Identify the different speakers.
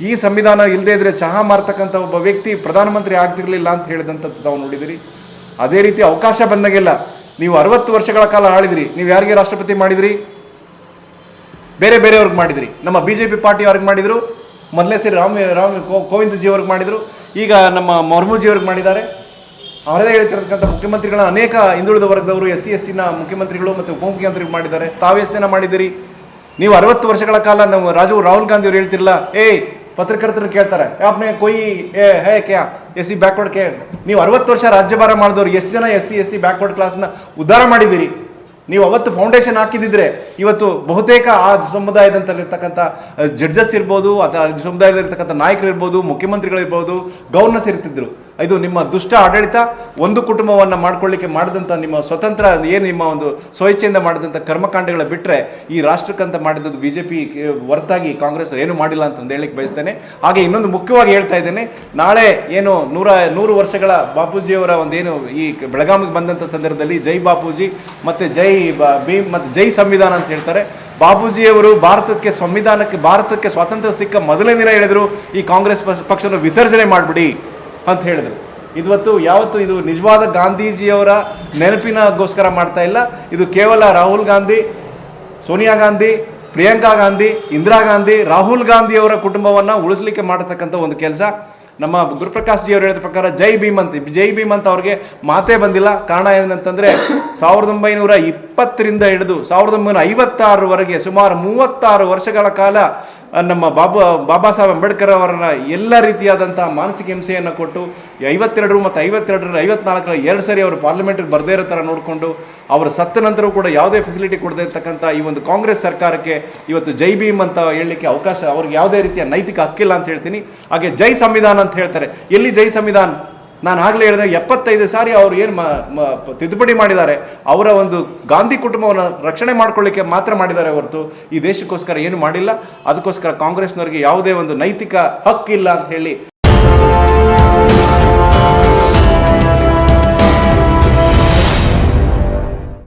Speaker 1: ಈ ಸಂವಿಧಾನ ಇಲ್ಲದೇ ಇದ್ರೆ ಚಹಾ ಮಾರ್ತಕ್ಕಂಥ ಒಬ್ಬ ವ್ಯಕ್ತಿ ಪ್ರಧಾನಮಂತ್ರಿ ಆಗ್ತಿರಲಿಲ್ಲ ಅಂತ ಹೇಳಿದಂಥದ್ದು ತಾವು ನೋಡಿದಿರಿ? ಅದೇ ರೀತಿ ಅವಕಾಶ ಬಂದಾಗೆಲ್ಲ ನೀವು ಅರವತ್ತು ವರ್ಷಗಳ ಕಾಲ ಆಳಿದ್ರಿ. ನೀವು ಯಾರಿಗೆ ರಾಷ್ಟ್ರಪತಿ ಮಾಡಿದ್ರಿ? ಬೇರೆ ಬೇರೆಯವ್ರಿಗೆ ಮಾಡಿದ್ರಿ. ನಮ್ಮ ಬಿ ಜೆ ಪಿ ಪಾರ್ಟಿ ಅವ್ರಿಗೆ ಮಾಡಿದರು? ಮೊದಲೇ ಸರಿ ರಾಮ್ ರಾಮ್ ಕೋ- ಕೋವಿಂದ್ ಜಿ ಅವ್ರಿಗೆ ಮಾಡಿದರು. ಈಗ ನಮ್ಮ ಮೊರ್ಮುಜಿ ಅವ್ರಿಗೆ ಮಾಡಿದ್ದಾರೆ. ಅವರದೇ ಹೇಳ್ತಿರ್ತಕ್ಕಂಥ ಮುಖ್ಯಮಂತ್ರಿಗಳ ಅನೇಕ ಹಿಂದುಳಿದ ವರ್ಗದವರು ಎಸ್ ಸಿ ಎಸ್ ಟಿನ ಮುಖ್ಯಮಂತ್ರಿಗಳು ಮತ್ತು ಉಪಮುಖ್ಯಮಂತ್ರಿಗಳು ಮಾಡಿದ್ದಾರೆ. ತಾವೆಷ್ಟು ಜನ ಮಾಡಿದ್ದೀರಿ ನೀವು ಅರವತ್ತು ವರ್ಷಗಳ ಕಾಲ ನಾವು ರಾಜು ರಾಹುಲ್ ಗಾಂಧಿ ಅವ್ರು ಹೇಳ್ತಿರಲ್ಲ ಏಯ್ ಪತ್ರಕರ್ತರು ಕೇಳ್ತಾರೆ ಯಾಪ್ನೆ ಕೊಯ್, ಏ, ಹೇ, ಕ್ಯಾ ಎಸ್ ಸಿ ಬ್ಯಾಕ್ವರ್ಡ್ ಕೇ ನೀವು ಅರವತ್ತು ವರ್ಷ ರಾಜ್ಯಭಾರ ಮಾಡಿದವರು, ಎಷ್ಟು ಜನ S C S T backward ಕ್ಲಾಸ್ನ ಉದ್ಧಾರ ಮಾಡಿದ್ದೀರಿ? ನೀವು ಅವತ್ತು ಫೌಂಡೇಶನ್ ಹಾಕಿದಿದ್ರೆ ಇವತ್ತು ಬಹುತೇಕ ಆ ಸಮುದಾಯದಂತಲ್ಲಿರ್ತಕ್ಕಂಥ ಜಡ್ಜಸ್ ಇರ್ಬೋದು, ಅಥವಾ ಸಮುದಾಯದಲ್ಲಿರ್ತಕ್ಕಂಥ ನಾಯಕರು ಇರ್ಬೋದು ಮುಖ್ಯಮಂತ್ರಿಗಳಿರ್ಬೋದು ಗವರ್ನರ್ಸ್ ಇರ್ತಿದ್ರು. ಇದು ನಿಮ್ಮ ದುಷ್ಟ ಆಡಳಿತ, ಒಂದು ಕುಟುಂಬವನ್ನು ಮಾಡ್ಕೊಳ್ಳಿಕ್ಕೆ ಮಾಡಿದಂಥ ನಿಮ್ಮ ಸ್ವತಂತ್ರ, ಏನು ನಿಮ್ಮ ಒಂದು ಸ್ವಇಚ್ಛೆಯಿಂದ ಮಾಡಿದಂಥ ಕರ್ಮಕಾಂಡಗಳ ಬಿಟ್ಟರೆ ಈ ರಾಷ್ಟ್ರಕ್ಕಂತ ಮಾಡಿದ್ದು ಬಿ ಜೆ ಪಿ ಹೊರತಾಗಿ ಕಾಂಗ್ರೆಸ್ ಏನು ಮಾಡಿಲ್ಲ ಅಂತಂದು ಹೇಳಲಿಕ್ಕೆ ಬಯಸ್ತೇನೆ. ಹಾಗೆ ಇನ್ನೊಂದು ಮುಖ್ಯವಾಗಿ ಹೇಳ್ತಾ ಇದ್ದೇನೆ, ನಾಳೆ ಏನು ನೂರ, ನೂರು ವರ್ಷಗಳ ಬಾಪೂಜಿಯವರ ಒಂದೇನು ಈ ಬೆಳಗಾವಿಗೆ ಬಂದಂಥ ಸಂದರ್ಭದಲ್ಲಿ ಜೈ ಬಾಪೂಜಿ ಮತ್ತು ಜೈ ಭೀಮ್ ಮತ್ತು ಜೈ ಸಂವಿಧಾನ ಅಂತ ಹೇಳ್ತಾರೆ. ಬಾಪೂಜಿಯವರು ಭಾರತಕ್ಕೆ ಸಂವಿಧಾನಕ್ಕೆ, ಭಾರತಕ್ಕೆ ಸ್ವಾತಂತ್ರ್ಯ ಸಿಕ್ಕ ಮೊದಲನೇ ದಿನ ಹೇಳಿದರು, ಈ ಕಾಂಗ್ರೆಸ್ ಪಕ್ಷ- ಪಕ್ಷವನ್ನು ವಿಸರ್ಜನೆ ಮಾಡಿಬಿಡಿ. ಅಂತ ಹೇಳಿದರು. ಇವತ್ತು ಯಾವತ್ತು ಇದು ನಿಜವಾದ ಗಾಂಧೀಜಿಯವರ ನೆನಪಿನಗೋಸ್ಕರ ಮಾಡ್ತಾ ಇಲ್ಲ. ಇದು ಕೇವಲ ರಾಹುಲ್ ಗಾಂಧಿ, ಸೋನಿಯಾ ಗಾಂಧಿ, ಪ್ರಿಯಾಂಕಾ ಗಾಂಧಿ, ಇಂದಿರಾ ಗಾಂಧಿ, ರಾಹುಲ್ ಗಾಂಧಿಯವರ ಕುಟುಂಬವನ್ನು ಉಳಿಸ್ಲಿಕ್ಕೆ ಮಾಡತಕ್ಕಂಥ ಒಂದು ಕೆಲಸ. ನಮ್ಮ ಗುರುಪ್ರಕಾಶ್ ಜಿ ಅವರು ಹೇಳಿದ ಪ್ರಕಾರ ಜೈ ಭೀಮ್ ಜೈ ಭೀಮ್ ಅಂತ ಅವ್ರಿಗೆ ಮಾತೇ ಬಂದಿಲ್ಲ. ಕಾರಣ ಏನಂತಂದರೆ, ಸಾವಿರದ ಒಂಬೈನೂರ ಇಪ್ಪತ್ತರಿಂದ ಹಿಡಿದು ಸಾವಿರದ ಒಂಬೈನೂರ ಐವತ್ತಾರರವರೆಗೆ ಸುಮಾರು ಮೂವತ್ತಾರು ವರ್ಷಗಳ ಕಾಲ ನಮ್ಮ ಬಾಬಾ ಬಾಬಾ ಸಾಹೇಬ್ ಅಂಬೇಡ್ಕರ್ ಅವರನ್ನ ಎಲ್ಲ ರೀತಿಯಾದಂಥ ಮಾನಸಿಕ ಹಿಂಸೆಯನ್ನು ಕೊಟ್ಟು ಐವತ್ತೆರಡರು ಮತ್ತು ಐವತ್ತೆರಡರ ಐವತ್ನಾಲ್ಕರ ಎರಡು ಸರಿ ಅವರು ಪಾರ್ಲಿಮೆಂಟ್ಗೆ ಬರದೇ ಇರೋ ಥರ ನೋಡಿಕೊಂಡು ಅವರ ಸತ್ತ ನಂತರ ಕೂಡ ಯಾವುದೇ ಫೆಸಿಲಿಟಿ ಕೊಡದೇ ಇರ್ತಕ್ಕಂಥ ಈ ಒಂದು ಕಾಂಗ್ರೆಸ್ ಸರ್ಕಾರಕ್ಕೆ ಇವತ್ತು ಜೈ ಭೀಮ್ ಅಂತ ಹೇಳಲಿಕ್ಕೆ ಅವಕಾಶ, ಅವ್ರಿಗೆ ಯಾವುದೇ ರೀತಿಯ ನೈತಿಕ ಹಕ್ಕಿಲ್ಲ ಅಂತ ಹೇಳ್ತೀನಿ. ಹಾಗೆ ಜೈ ಸಂವಿಧಾನ ಅಂತ ಹೇಳ್ತಾರೆ. ಎಲ್ಲಿ ಜೈ ಸಂವಿಧಾನ? ನಾನು ಆಗಲೇ ಹೇಳಿದೆ, ಎಪ್ಪತ್ತೈದು ಸಾರಿ ಅವರು ಏನು ತಿದ್ದುಪಡಿ ಮಾಡಿದ್ದಾರೆ, ಅವರ ಒಂದು ಗಾಂಧಿ ಕುಟುಂಬವನ್ನು ರಕ್ಷಣೆ ಮಾಡ್ಕೊಳ್ಳಿಕ್ಕೆ ಮಾತ್ರ ಮಾಡಿದ್ದಾರೆ ಹೊರತು ಈ ದೇಶಕ್ಕೋಸ್ಕರ ಏನು ಮಾಡಿಲ್ಲ. ಅದಕ್ಕೋಸ್ಕರ ಕಾಂಗ್ರೆಸ್ನವರಿಗೆ ಯಾವುದೇ ಒಂದು ನೈತಿಕ ಹಕ್ಕಿಲ್ಲ ಅಂತ ಹೇಳಿ